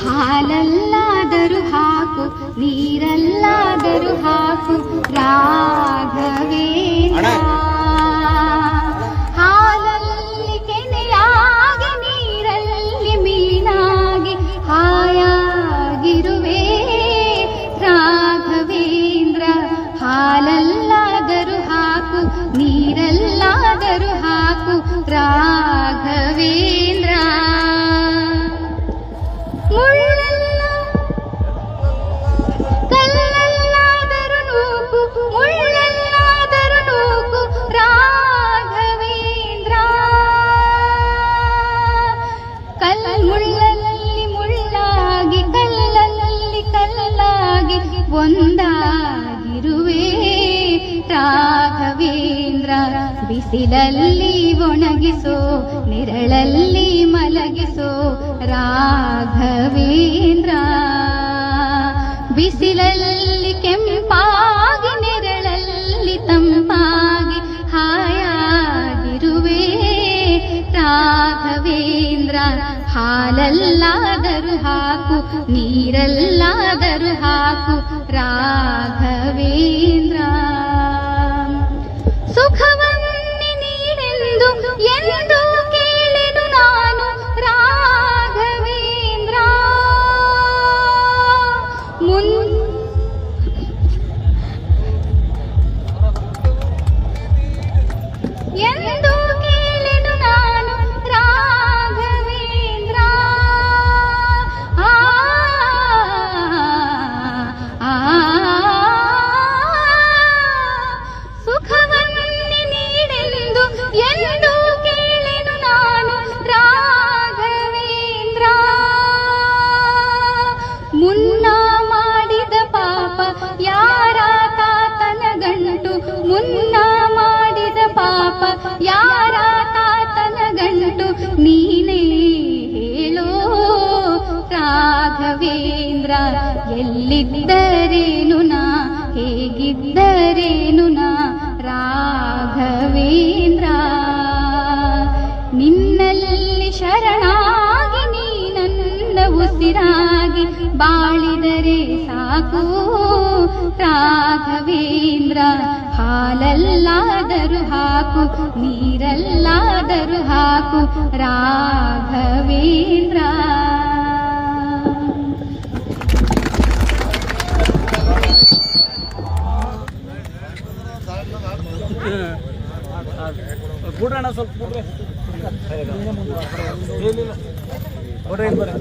ಹಾಲಲ್ಲಾದರೂ ಹಾಕು ನೀರಲ್ಲಾದರೂ ಒಂದಾಗಿರುವೆ. ರಾಘವೇಂದ್ರ ಬಿಸಿಲಲ್ಲಿ ಒಣಗಿಸೋ ನೆರಳಲ್ಲಿ ಮಲಗಿಸೋ ರಾಘವೇಂದ್ರ. ಬಿಸಿಲಲ್ಲಿ ಕೆಂಪಾಗಿ ನೆರಳಲ್ಲಿ ತಂಪಾಗಿ ಹಾಯಾಗಿರುವೆ. ರಾಘವೇಂದ್ರ ಹಾಲಲ್ಲಾದರೂ ಹಾಕು ನೀರಲ್ಲಾದರೂ ಹಾಕು ರಾಘವೇಂದ್ರ ಸುಖವನ್ನೇ ಮುನ್ನ ಮಾಡಿದ ಪಾಪ ಯಾರ ತಾತನ ಗಂಟು ನೀನೇ ಹೇಳೋ? ರಾಘವೇಂದ್ರ, ಎಲ್ಲಿದ್ದರೇನು ನಾ? ಹೇಗಿದ್ದರೇನು ನಾ? ರಾಘವೇಂದ್ರ, ನಿನ್ನಲ್ಲಿ ಶರಣಾಗಿ ನೀ ನನ್ನ ಉಸಿರಾಗಿ ಬಾಳಿದರೆ ಸಾಕು. ರಾಘವೇಂದ್ರ ಹಾಲಲ್ಲಾದರೂ ಹಾಕು ನೀರಲ್ಲಾದರೂ ಹಾಕು ರಾಘವೇಂದ್ರ. ಬಿಡ್ರಣ್ಣ ಸ್ವಲ್ಪ ಬಿಡ್ರಿ ಏನಿಲ್ಲ. ಬರ್ರಿ. ಬರ್ರಿ.